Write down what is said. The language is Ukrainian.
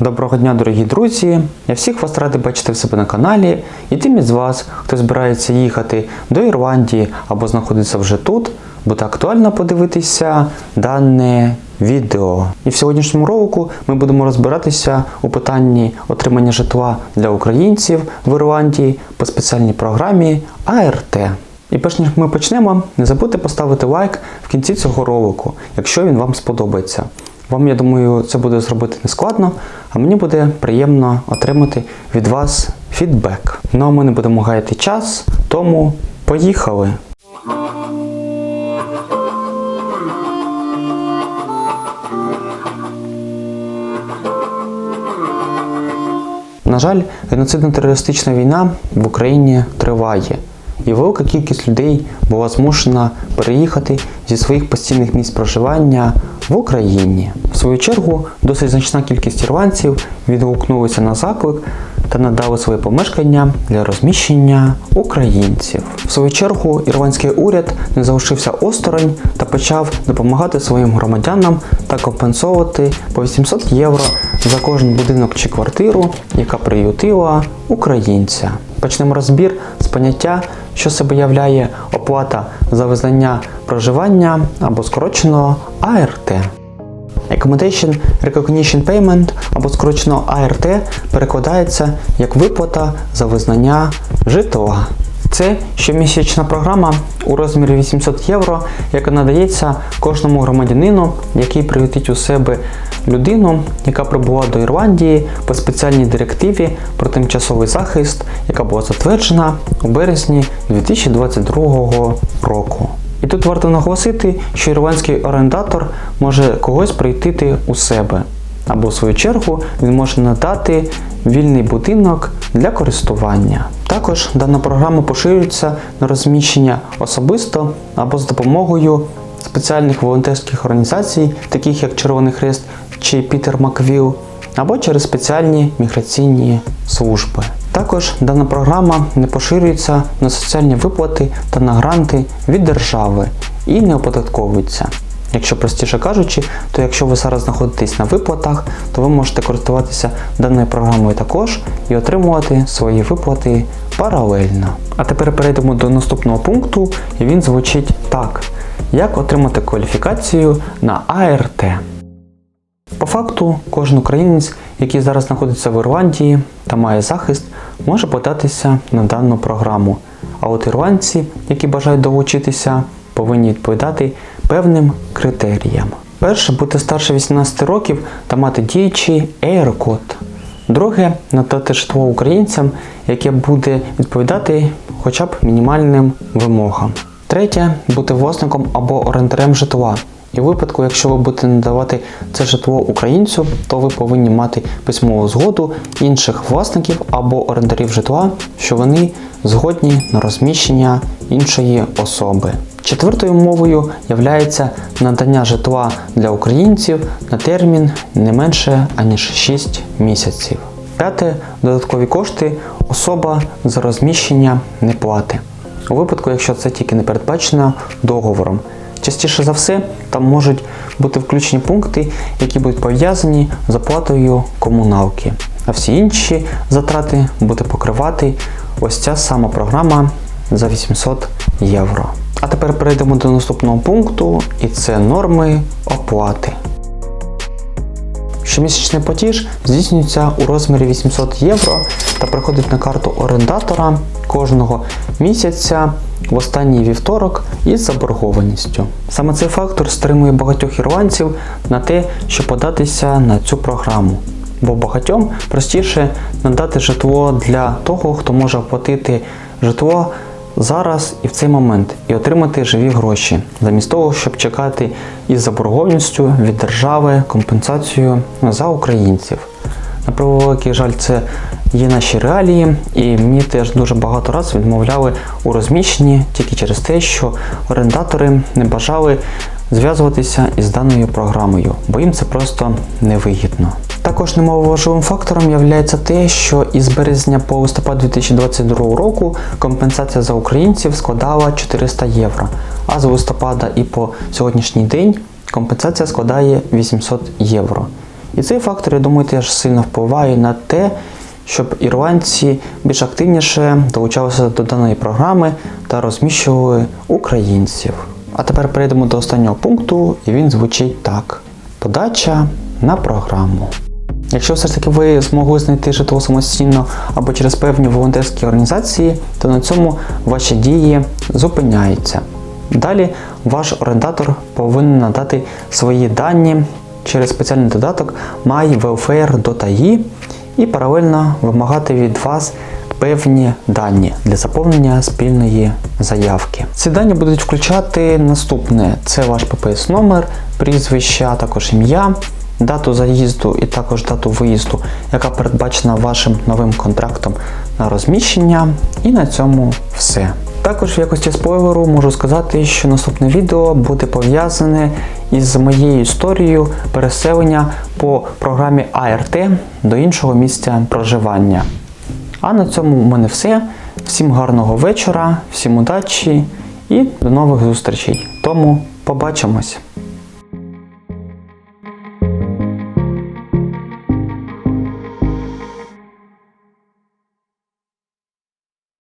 Доброго дня, дорогі друзі! Я всіх вас радий бачити в себе на каналі. І тим із вас, хто збирається їхати до Ірландії або знаходиться вже тут, буде актуально подивитися дане відео. І в сьогоднішньому ролику ми будемо розбиратися у питанні отримання житла для українців в Ірландії по спеціальній програмі АРТ. І перш ніж ми почнемо, не забудьте поставити лайк в кінці цього ролику, якщо він вам сподобається. Вам, я думаю, це буде зробити не складно, а мені буде приємно отримати від вас фідбек. Ну а ми не будемо гаяти час, тому поїхали! На жаль, геноцидно-терористична війна в Україні триває, і велика кількість людей була змушена переїхати зі своїх постійних місць проживання в Україні. В свою чергу, досить значна кількість ірландців відгукнулися на заклик та надали своє помешкання для розміщення українців. В свою чергу, ірландський уряд не залишився осторонь та почав допомагати своїм громадянам та компенсовувати по 800 євро за кожен будинок чи квартиру, яка приютила українця. Почнемо розбір з поняття, що себе являє оплата за визнання проживання або скорочено АРТ. Accommodation Recognition Payment або скорочено АРТ перекладається як виплата за визнання житла. Це щомісячна програма у розмірі 800 євро, яка надається кожному громадянину, який приютить у себе людину, яка прибула до Ірландії по спеціальній директиві про тимчасовий захист, яка була затверджена у березні 2022 року. І тут варто наголосити, що ірландський орендатор може когось приютити у себе, або в свою чергу він може надати вільний будинок для користування. Також дана програма поширюється на розміщення особисто або з допомогою спеціальних волонтерських організацій, таких як Червоний Хрест чи Пітер Маквіл, або через спеціальні міграційні служби. Також дана програма не поширюється на соціальні виплати та на гранти від держави і не оподатковується. Якщо простіше кажучи, то якщо ви зараз знаходитесь на виплатах, то ви можете користуватися даною програмою також і отримувати свої виплати паралельно. А тепер перейдемо до наступного пункту, і він звучить так: як отримати кваліфікацію на АРТ. По факту, кожен українець, який зараз знаходиться в Ірландії та має захист, може податися на дану програму. А от ірландці, які бажають долучитися, повинні відповідати певним критеріям. Перше бути старше 18 років та мати діючий ЕР-код. Друге надати житло українцям, яке буде відповідати хоча б мінімальним вимогам. Третє бути власником або орендарем житла. І в випадку, якщо ви будете надавати це житло українцю, то ви повинні мати письмову згоду інших власників або орендарів житла, що вони згодні на розміщення іншої особи. Четвертою умовою є надання житла для українців на термін не менше аніж 6 місяців. П'яте додаткові кошти особа за розміщення не плати. У випадку, якщо це тільки не передбачено договором. Частіше за все, там можуть бути включені пункти, які будуть пов'язані з оплатою комуналки. А всі інші затрати буде покривати ось ця сама програма за 800 євро. А тепер перейдемо до наступного пункту, і це норми оплати. Щомісячний платіж здійснюється у розмірі 800 євро та приходить на карту орендатора кожного місяця в останній вівторок із заборгованістю. Саме цей фактор стримує багатьох ірландців на те, щоб податися на цю програму. Бо багатьом простіше надати житло для того, хто може оплатити житло зараз і в цей момент і отримати живі гроші, замість того, щоб чекати із заборгованістю від держави компенсацію за українців. На превеликий жаль, це є наші реалії, і мені теж дуже багато разів відмовляли у розміщенні тільки через те, що орендатори не бажали зв'язуватися із даною програмою, бо їм це просто невигідно. Також немаловажливим фактором є те, що із березня по листопад 2022 року компенсація за українців складала 400 євро, а з листопада і по сьогоднішній день компенсація складає 800 євро. І цей фактор, я думаю, теж сильно впливає на те, щоб ірландці більш активніше долучалися до даної програми та розміщували українців. А тепер перейдемо до останнього пункту, і він звучить так: подача на програму. Якщо все ж таки ви змогли знайти житло самостійно або через певні волонтерські організації, то на цьому ваші дії зупиняються. Далі ваш орендатор повинен надати свої дані через спеціальний додаток MyWelfare.ai і паралельно вимагати від вас певні дані для заповнення спільної заявки. Ці дані будуть включати наступне: це ваш ППС номер, прізвище, також ім'я, дату заїзду і також дату виїзду, яка передбачена вашим новим контрактом на розміщення. І на цьому все. Також в якості спойлеру можу сказати, що наступне відео буде пов'язане із моєю історією переселення по програмі АРТ до іншого місця проживання. А на цьому у мене все. Всім гарного вечора, всім удачі і до нових зустрічей. Тому побачимось!